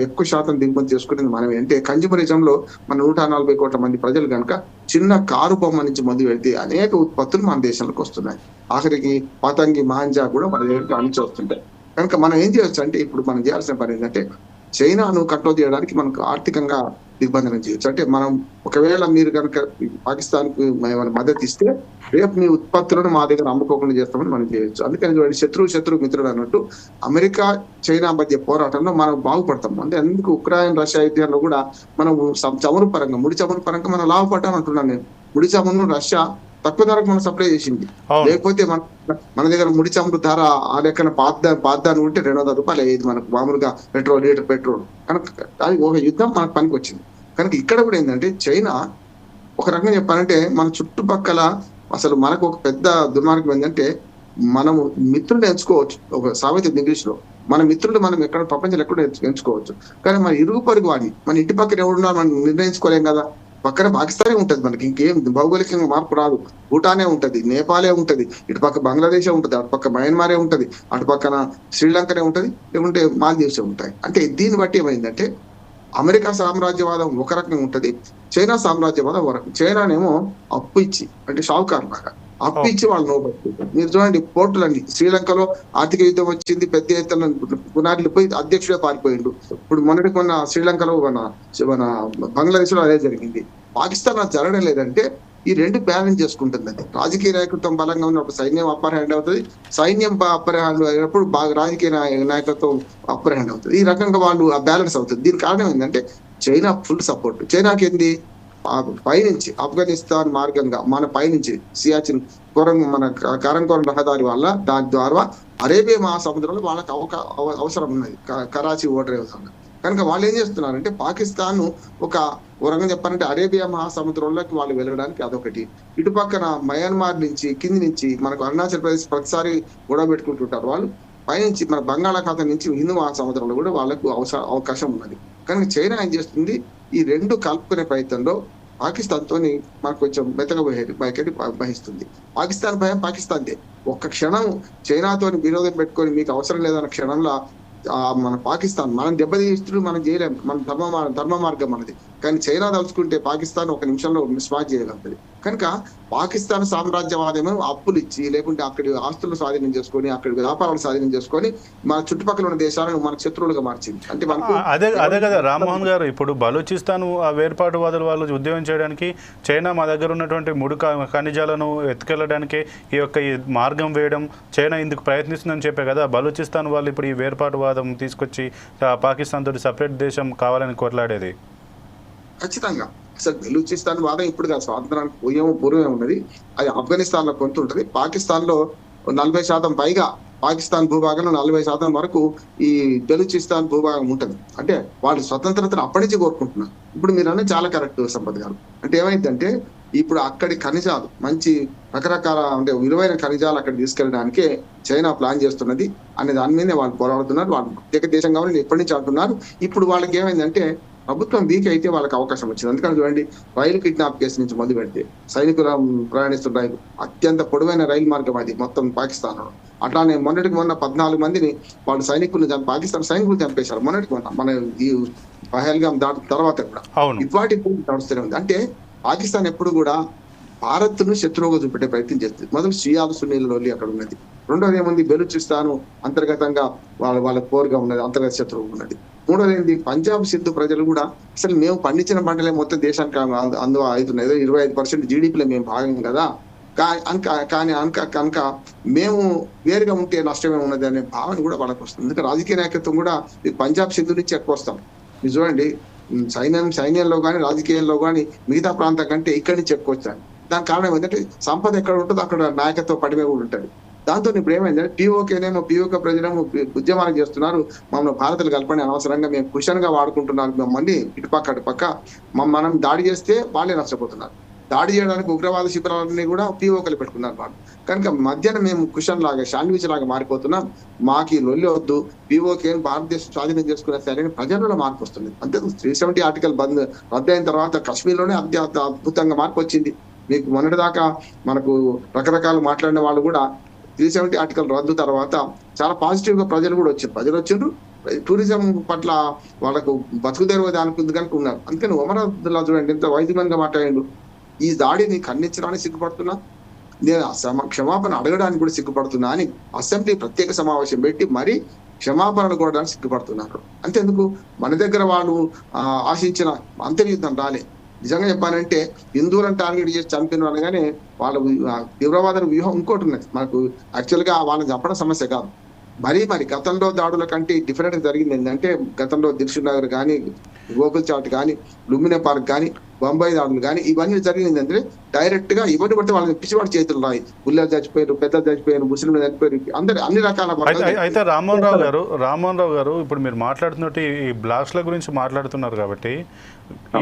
ఎక్కువ శాతం దిగుమతి చేసుకునేది మనమే. అంటే కన్జ్యూమరిజం మన నూట నలభై కోట్ల మంది ప్రజలు కనుక చిన్న కారు బొమ్మ నుంచి మొదలు పెడితే అనేక ఉత్పత్తులు మన దేశంలోకి వస్తున్నాయి. ఆఖరికి పతంగి మాంజా కూడా మన దగ్గరికి అణిచి వస్తుంటాయి. కనుక మనం ఏం చేయొచ్చు అంటే ఇప్పుడు మనం చేయాల్సిన పని ఏంటంటే చైనాను కంట్రోల్ చేయడానికి మనకు ఆర్థికంగా దిగ్బంధనం చేయొచ్చు. అంటే మనం ఒకవేళ మీరు కనుక పాకిస్తాన్కు మద్దతు ఇస్తే రేపు మీ ఉత్పత్తులను మా దగ్గర అమ్ముకోకుండా చేస్తామని మనం చేయొచ్చు. అందుకని వాడి శత్రువు శత్రువు మిత్రుడు అన్నట్టు అమెరికా చైనా మధ్య పోరాటంలో మనం బాగుపడతాం అంటే అందుకు ఉక్రెయిన్ రష్యా యుద్ధంలో కూడా మనం చమురు పరంగా ముడి చమురు పరంగా మనం లాభపడ్డాం అంటున్నాను నేను. ముడి చమురును రష్యా తక్కువ ధరకు మనం సప్లై చేసింది. లేకపోతే మన మన దగ్గర ముడి చమురు ధర ఆ లెక్కన పాద్దా పాద్దాను ఉంటే రెండు వందల రూపాయలు అయ్యేది మనకు. మామూలుగా పెట్రోల్ లీటర్ పెట్రోల్. కనుక అది ఒక యుద్ధం మనకు పనికి వచ్చింది కనుక ఇక్కడ కూడా ఏంటంటే చైనా ఒక రకంగా చెప్పాలంటే మన చుట్టుపక్కల అసలు మనకు ఒక పెద్ద దుర్మార్గం ఏంటంటే మనము మిత్రులు ఎంచుకోవచ్చు. ఒక సామెత ఇంగ్లీష్లో మన మిత్రులు మనం ఎక్కడ ప్రపంచంలో ఎక్కడ ఎంచు- ఎంచుకోవచ్చు. కానీ మన ఇరుగు పొరుగు వాడిని మన ఇంటి పక్కన ఎవరున్నా మనం నిర్ణయించుకోలేం కదా. పక్కన పాకిస్తానే ఉంటది మనకి ఇంకేం భౌగోళికంగా మార్పు రాదు. భూటానే ఉంటది నేపాలే ఉంటది ఇటు పక్క బంగ్లాదేశే ఉంటది అటుపక్క మయన్మారే ఉంటది అటు పక్కన శ్రీలంకనే ఉంటది లేకుంటే మాల్దీవ్సే ఉంటాయి. అంటే దీన్ని బట్టి ఏమైందంటే అమెరికా సామ్రాజ్యవాదం ఒక రకంగా ఉంటది చైనా సామ్రాజ్యవాదం ఒక రకం చైనానేమో అప్పు ఇచ్చి అంటే షావుకారు లాగా. అప్పు ఇచ్చి వాళ్ళు నోబెట్టుకుంటారు మీరు చూడండి పోర్టులన్నీ. శ్రీలంకలో ఆర్థిక యుద్ధం వచ్చింది పెద్ద ఎత్తున పునాదులు పోయి అధ్యక్షుడే పారిపోయిండు. ఇప్పుడు మొన్నటి మొన్న శ్రీలంకలో మన మన బంగ్లాదేశ్లో అదే జరిగింది. పాకిస్తాన్ అది జరగడం లేదంటే ఈ రెండు బ్యాలెన్స్ చేసుకుంటుంది అది. రాజకీయ నాయకత్వం బలంగా ఉన్నప్పుడు సైన్యం అప్పర్ హ్యాండ్ అవుతుంది. సైన్యం అప్పర్ హ్యాండ్ అయినప్పుడు బాగా రాజకీయ నాయకత్వం అప్పర్ హ్యాండ్ అవుతుంది. ఈ రకంగా వాళ్ళు ఆ బ్యాలెన్స్ అవుతుంది. దీని కారణం ఏంటంటే చైనా ఫుల్ సపోర్ట్. చైనాకి ఏంది? పైనుంచి ఆఫ్ఘనిస్తాన్ మార్గంగా మన పైనుంచి సియాచిన్ కొరం మన కరంకోరం రహదారి వల్ల దాని ద్వారా అరేబియా మహాసముద్రంలో వాళ్ళకి అవకా అవ- అవసరం ఉన్నది. క- కరాచీ ఓటర్ అవసరం కనుక వాళ్ళు ఏం చేస్తున్నారంటే పాకిస్తాన్ ఒక ఓ రకంగా చెప్పాలంటే అరేబియా మహాసముద్రంలోకి వాళ్ళు వెళ్ళడానికి అదొకటి. ఇటు పక్కన మయన్మార్ నుంచి కింది నుంచి మనకు అరుణాచల్ ప్రదేశ్ ప్రతిసారి గొడవ పెట్టుకుంటుంటారు వాళ్ళు. పైనుంచి మన బంగాళాఖాతం నుంచి హిందూ మహాసముద్రంలో కూడా వాళ్ళకు అవకాశం ఉన్నది. కనుక చైనా ఏం చేస్తుంది? ఈ రెండు కలుపుకునే ప్రయత్నంలో పాకిస్తాన్తో మనకు కొంచెం మెత్తగా పోయేది వహిస్తుంది. పాకిస్తాన్ భయం పాకిస్తాన్దే. ఒక్క క్షణం చైనాతోని విరోధం పెట్టుకొని మీకు అవసరం లేదన్న క్షణంలో మన పాకిస్తాన్ మనం దెబ్బతీస్తుడు మనం చేయలేం. మన ధర్మ ధర్మ మార్గం మనది. కానీ చైనా తలుచుకుంటే పాకిస్తాన్ ఒక నిమిషంలో మిస్మాచ్ చేయగలుగుతుంది. కనుక పాకిస్తాన్ సామ్రాజ్యవాదమే అప్పులు ఇచ్చి లేకుంటే అక్కడి ఆస్తులు స్వాధీనం చేసుకొని అక్కడి వ్యాపారాలు స్వాధీనం చేసుకొని మన చుట్టుపక్కల ఉన్న దేశాలను మన శత్రువులుగా మార్చింది. అంటే మనకు అదే అదే కదా రామ్మోహన్ గారు ఇప్పుడు బలూచిస్తాన్ ఆ వేర్పాటువాదుల వాళ్ళు ఉద్యోగం చేయడానికి చైనా మా దగ్గర ఉన్నటువంటి ముడి ఖనిజాలను ఎత్తుకెళ్ళడానికి ఈ యొక్క ఈ మార్గం వేయడం చైనా ఇందుకు ప్రయత్నిస్తుందని చెప్పే కదా బలూచిస్తాన్ వాళ్ళు ఇప్పుడు ఈ వేర్పాటువాదం తీసుకొచ్చి పాకిస్తాన్ తోటి సపరేట్ దేశం కావాలని కొట్లాడేది. ఖచ్చితంగా. అసలు బెలూచిస్తాన్ వాదం ఇప్పుడు కాదు స్వాతంత్రానికి పూర్వమే పూర్వమే ఉన్నది. అది ఆఫ్ఘనిస్తాన్లో కొంత ఉంటుంది. పాకిస్తాన్లో నలభై శాతం పైగా పాకిస్తాన్ భూభాగంలో నలభై శాతం వరకు ఈ బెలూచిస్తాన్ భూభాగం ఉంటుంది. అంటే వాళ్ళు స్వతంత్రతను అప్పటి నుంచి కోరుకుంటున్నారు. ఇప్పుడు మీరు అన్నది చాలా కరెక్ట్ సంపత్ గారు. అంటే ఏమైందంటే ఇప్పుడు అక్కడి ఖనిజాలు మంచి రకరకాల అంటే విలువైన ఖనిజాలు అక్కడ తీసుకెళ్ళడానికే చైనా ప్లాన్ చేస్తున్నది అనే దాని మీదే వాళ్ళు పోరాడుతున్నారు. వాళ్ళు ప్రత్యేక దేశం కావాలని ఎప్పటి నుంచి అంటున్నారు. ఇప్పుడు వాళ్ళకి ఏమైందంటే ప్రభుత్వం వీక్ అయితే వాళ్ళకి అవకాశం వచ్చింది. అందుకని చూడండి రైలు కిడ్నాప్ కేసు నుంచి మొదలు పెడితే సైనికులు ప్రయాణిస్తున్న రైలు అత్యంత పొడవైన రైలు మార్గం అది మొత్తం పాకిస్తాన్లో అట్లానే మొన్నటికి మొన్న పద్నాలుగు మందిని వాళ్ళు సైనికులు చంపి పాకిస్తాన్ సైనికులు చంపేశారు. మొన్నటికి మొన్న మన ఈ పహల్గాం దాటి తర్వాత కూడా. ఇవాటి నడుస్తూనే ఉంది. అంటే పాకిస్తాన్ ఎప్పుడు కూడా భారత్ను శత్రువుగా చూపెట్టే ప్రయత్నం చేస్తుంది. మొదలు షియాలు సునీల్ లోలి అక్కడ ఉన్నది. రెండోది ఏముంది? బెలుచిస్తాను అంతర్గతంగా వాళ్ళ వాళ్ళ పోరుగా ఉన్నది అంతర్గత శత్రువు ఉన్నది. మూడోది ఏంది? పంజాబ్ సిద్ధు ప్రజలు కూడా అసలు మేము పండించిన పంటలే మొత్తం దేశానికి అందు అవుతున్నాయి. ఏదో ఇరవై ఐదు పర్సెంట్ జీడిపిలో మేము భాగం కదా. కానీ అంక కనుక మేము వేరుగా ఉంటే నష్టమే ఉన్నది అనే భావన కూడా వాళ్ళకి వస్తుంది. ఎందుకంటే రాజకీయ నాయకత్వం కూడా ఈ పంజాబ్ సిద్ధు నుంచి ఎక్కువ వస్తాం. మీరు చూడండి. సైన్యం సైన్యంలో కానీ రాజకీయాల్లో కానీ మిగతా ప్రాంతం కంటే ఇక్కడి నుంచి ఎక్కువ వచ్చాను దానికి కారణం ఏంటంటే సంపద ఎక్కడ ఉంటుందో అక్కడ నాయకత్వ పడిమే కూడా ఉంటాడు దాంతో ఇప్పుడు ఏమైందంటే టీఓకేనేమో పీఓకే ప్రజలేమో ఉద్యమాలు చేస్తున్నారు. మమ్మల్ని భారతలు కలపని అనవసరంగా మేము కుషన్గా వాడుకుంటున్నారు. మమ్మల్ని ఇటుపక్క అటుపక్క మనం దాడి చేస్తే వాళ్ళే నష్టపోతున్నారు. దాడి చేయడానికి ఉగ్రవాద శిబిరాలన్నీ కూడా పీఓకలు పెట్టుకున్నారు వాళ్ళు. కనుక మధ్యాహ్నం మేము కుషన్ లాగా శాండ్విచ్ లాగా మారిపోతున్నాం. మాకు ఈ లొల్లి వద్దు. పీఓకే భారతదేశం స్వాధీనం చేసుకునే సరైన అని మార్పు వస్తుంది. అంతే. త్రీ సెవెంటీ ఆర్టికల్ బంద్ రద్దు అయిన తర్వాత కశ్మీర్లోనే అత్యంత అద్భుతంగా మార్పు వచ్చింది. మీకు మొన్నటిదాకా మనకు రకరకాలు మాట్లాడిన వాళ్ళు కూడా త్రీ సెవెంటీ ఆర్టికల్ రద్దు తర్వాత చాలా పాజిటివ్గా ప్రజలు కూడా వచ్చారు. ప్రజలు వచ్చారు. టూరిజం పట్ల వాళ్ళకు బతుకు దానికి ఉంది కనుక ఉన్నారు. అందుకని ఒమర్ చూడండి ఎంత వైద్యమంగా మాట్లాడిండు. ఈ దాడిని ఖండించడానికి సిగ్గుపడుతున్నా? నేను క్షమాపణ అడగడానికి కూడా సిగ్గుపడుతున్నా అని అసెంబ్లీ ప్రత్యేక సమావేశం పెట్టి మరీ క్షమాపణలు అడగడానికి సిగ్గుపడుతున్నారు. అంతేందుకు? మన దగ్గర వాళ్ళు ఆశించిన అంతర్యుద్ధం రాలే. నిజంగా చెప్పాలంటే హిందువులను టార్గెట్ చేసి చంపిన అనగానే వాళ్ళ తీవ్రవాద వ్యూహం ఇంకోటి ఉన్నది. మనకు యాక్చువల్గా వాళ్ళని చంపడం సమస్య కాదు. మరి మరి గతంలో దాడుల కంటే డిఫరెంట్ జరిగింది ఏంటంటే గతంలో దిల్షుక్ నగర్ కానీ గోకుల్ చాట్ కానీ లుంబినే పార్క్ కానీ బొంబాయి దాడులు. కానీ ఇవన్నీ జరిగింది అంటే డైరెక్ట్గా ఇవన్నీ బట్టి వాళ్ళని పిచ్చివాడి చేతులు రాయి పుల్లలు చచ్చిపోయారు పెద్దలు చచ్చిపోయారు ముస్లింలు చచ్చిపోయారు అందరు అన్ని రకాల అయితే రామ్మోహన్ రావు గారు రామ్మోహన్ రావు గారు ఇప్పుడు మీరు మాట్లాడుతున్నట్టు ఈ- బ్లాక్స్ల గురించి మాట్లాడుతున్నారు కాబట్టి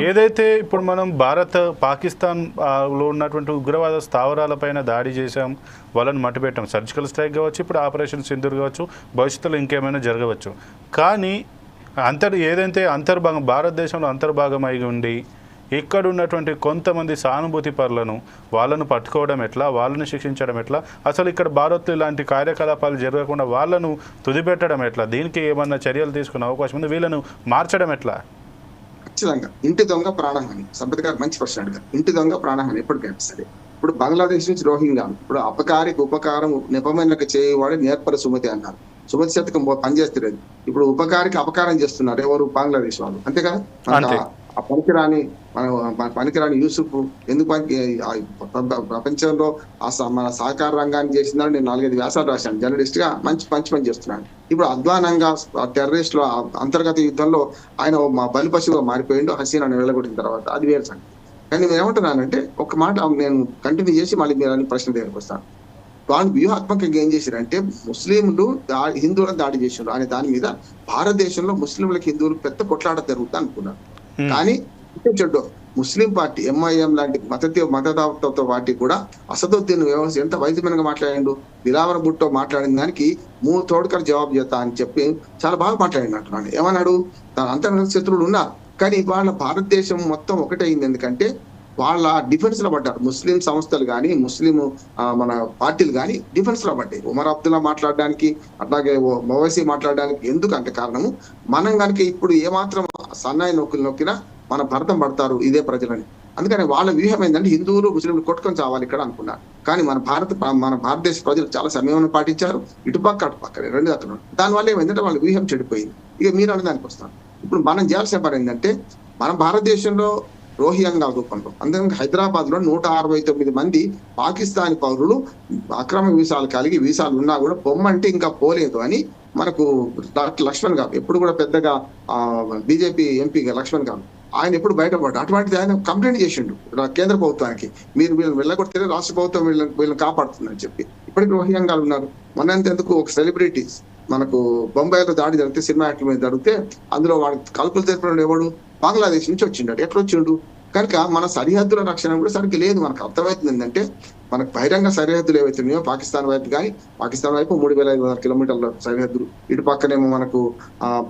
ఏదైతే ఇప్పుడు మనం భారత్ పాకిస్తాన్లో ఉన్నటువంటి ఉగ్రవాద స్థావరాలపైన దాడి చేశాం వాళ్ళని మట్టిపెట్టాం సర్జికల్ స్ట్రైక్ కావచ్చు ఇప్పుడు ఆపరేషన్ సింధూర్ కావచ్చు భవిష్యత్తులో ఇంకేమైనా జరగవచ్చు. కానీ అంతర్ ఏదైతే అంతర్భాగం భారతదేశంలో అంతర్భాగం అయి ఉండి ఇక్కడ ఉన్నటువంటి కొంతమంది సానుభూతి పరులను వాళ్ళను పట్టుకోవడం ఎట్లా? వాళ్ళని శిక్షించడం ఎట్లా? అసలు ఇక్కడ భారత్ ఇలాంటి కార్యకలాపాలు జరగకుండా వాళ్ళను తుదిపెట్టడం ఎట్లా? దీనికి ఏమన్నా చర్యలు తీసుకునే అవకాశం ఉంది? వీళ్ళను మార్చడం ఎట్లా? ఖచ్చితంగా. ఇంటి దొంగ ప్రాణహాని. సంపత్ గారు మంచి ప్రశ్న అడిగారు. ఇంటి దొంగ ప్రాణహాని ఎప్పటికైనా సరే. ఇప్పుడు బంగ్లాదేశ్ నుంచి రోహింగ్యా ఇప్పుడు అపకారికి ఉపకారం నెపమైనకు చేయవాడు నేర్పర సుమతి అన్నారు. సుమతి శతకం పనిచేస్తున్నది ఇప్పుడు ఉపకారికి అపకారం చేస్తున్నారు ఎవరు? బంగ్లాదేశ్ వాళ్ళు. అంతే. కదా. ఆ- పనికిరాని మన పనికిరాని యూసుఫ్ ఎందుకు పనికి ప్రపంచంలో ఆ మన సహకార రంగాన్ని చేసిందని నేను నాలుగైదు వ్యాసాలు రాశాను. జర్నలిస్ట్గా మంచి మంచి పని చేస్తున్నాను ఇప్పుడు అధ్వానంగా టెర్రరిస్ట్లో అంతర్గత యుద్ధంలో ఆయన మా బలి పశువుగా మారిపోయిండు హసీనాను వెళ్ళగొట్టిన తర్వాత. అది వేరే సంగతి. కానీ నేను ఏమంటున్నానంటే ఒక మాట నేను కంటిన్యూ చేసి మళ్ళీ మీరు అన్ని ప్రశ్న దగ్గరకు వస్తాను. వాళ్ళు వ్యూహాత్మకంగా ఏం చేశారంటే ముస్లింలు దా హిందువులను దాడి చేశారు అనే దాని మీద భారతదేశంలో ముస్లింలకు హిందువులు పెద్ద కొట్లాట జరుగుతా అనుకున్నారు. Hmm. కానీ చెడ్డు. ముస్లిం పార్టీ ఎంఐఎం లాంటి మత మతదావతో పార్టీ కూడా అసదుద్దీన్ వ్యవస్థ ఎంత వైద్యమైనగా మాట్లాడిండు దిలావర బుట్టో మాట్లాడిన దానికి మూడు తోడుకర్ జవాబు చేస్తా అని చెప్పి చాలా బాగా మాట్లాడినట్టున్నాడు ఏమన్నాడు? తన అంతర్గత శత్రువులు ఉన్నారు. కానీ వాళ్ళ భారతదేశం మొత్తం ఒకటైంది ఎందుకంటే వాళ్ళ డిఫెన్స్లో పడ్డారు. ముస్లిం సంస్థలు కానీ ముస్లిం ఆ, మన పార్టీలు కానీ డిఫెన్స్లో పడ్డాయి. ఉమర్ అబ్దుల్లా మాట్లాడడానికి అట్లాగే మోవైసీ మాట్లాడడానికి ఎందుకు అంటే కారణము? మనం కనుక ఇప్పుడు ఏమాత్రం సన్నాయి నొక్కులు నొక్కినా మన భరతం పడతారు ఇదే ప్రజలని. అందుకని వాళ్ళ వ్యూహం ఏంటంటే హిందువులు ముస్లింలు కొట్టుకొని చావాలి ఇక్కడ అనుకున్నారు. కానీ మన భారత మన భారతదేశ ప్రజలు చాలా సమయం పాటించారు. ఇటుపక్క అటుపక్క రెండు అతను దానివల్ల ఏమైందంటే వాళ్ళ వ్యూహం చెడిపోయింది. ఇక మీరు అనే దానికి వస్తాను. ఇప్పుడు మనం చేయాల్సిన పని ఏంటంటే మన భారతదేశంలో రోహింగా రూపంలో అందుకని హైదరాబాద్లో నూట అరవై తొమ్మిది మంది పాకిస్తానీ పౌరులు అక్రమ వీసాలు కలిగి వీసాలు ఉన్నా కూడా పొమ్మంటే ఇంకా పోలేదు అని మనకు డాక్టర్ లక్ష్మణ్ గారు ఎప్పుడు కూడా పెద్దగా బీజేపీ ఎంపీ లక్ష్మణ్ గారు ఆయన ఎప్పుడు బయటపడ్డాడు. అటువంటిది ఆయన కంప్లైంట్ చేసిండు కేంద్ర ప్రభుత్వానికి. మీరు వీళ్ళని వెళ్ళగొడితే రాష్ట్ర ప్రభుత్వం వీళ్ళని వీళ్ళని కాపాడుతుందని చెప్పి. ఇప్పటికి రోహింగాలు ఉన్నారు. మన ఎందుకు ఒక సెలబ్రిటీస్ మనకు బొంబాయిలో దాడి జరిగితే సినిమా యాక్టర్ మీద జరిగితే అందులో వాడు కలుపులు తెలిపిన ఎవడు? బంగ్లాదేశ్ నుంచి వచ్చిండు ఎట్లా వచ్చిండు? కనుక మన సరిహద్దుల రక్షణ కూడా సరిగ్గా లేదు. మనకు అర్థమవుతుంది ఏంటంటే మనకు బహిరంగ సరిహద్దులు ఏవైతే ఉన్నాయో పాకిస్తాన్ వైపు కానీ పాకిస్తాన్ వైపు మూడు వేల ఐదు వందల కిలోమీటర్ల సరిహద్దులు. ఇటు పక్కనేమో మనకు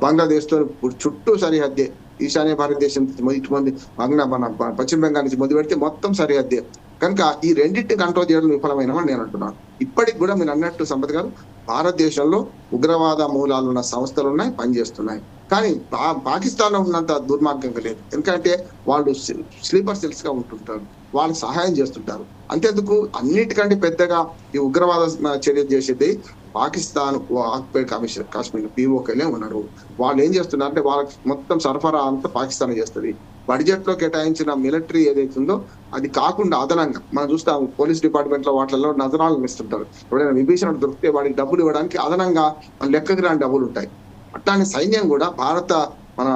బంగ్లాదేశ్తో చుట్టూ సరిహద్దే. ఈశాన్య భారతదేశం ఇటు మంది బంగ్లా మన ప- పశ్చిమ బెంగాల్ నుంచి మొదలు పెడితే మొత్తం సరిహద్దే. కనుక ఈ రెండింటిని కంట్రోల్ చేయడం విఫలమైనమని నేను అంటున్నాను. ఇప్పటికి కూడా మీరు అన్నట్టు సంపత్ గారు భారతదేశంలో ఉగ్రవాద మూలాలు ఉన్న సంస్థలు ఉన్నాయి పనిచేస్తున్నాయి. కానీ పా- పాకిస్తాన్లో ఉన్నంత దుర్మార్గంగా లేదు. ఎందుకంటే వాళ్ళు స్లీపర్ సెల్స్గా ఉంటుంటారు. వాళ్ళకి సహాయం చేస్తుంటారు. అంతేందుకు అన్నిటికంటే పెద్దగా ఈ ఉగ్రవాద చర్య చేసేది పాకిస్తాన్ ఆక్యుపైడ్ కమిషన్ కాశ్మీర్ పీఓకేలే ఉన్నారు. వాళ్ళు ఏం చేస్తున్నారు అంటే వాళ్ళకి మొత్తం సరఫరా అంతా పాకిస్తాన్ చేస్తుంది. బడ్జెట్లో కేటాయించిన మిలిటరీ ఏదైతే ఉందో అది కాకుండా అదనంగా మనం చూస్తాం పోలీస్ డిపార్ట్మెంట్లో వాటిలో నజరాలను ఇస్తుంటారు ఎవరైనా విభీషణ దొరికితే వాడికి డబ్బులు ఇవ్వడానికి అదనంగా లెక్కకి రాని డబ్బులు ఉంటాయి. అట్లానే సైన్యం కూడా భారత మన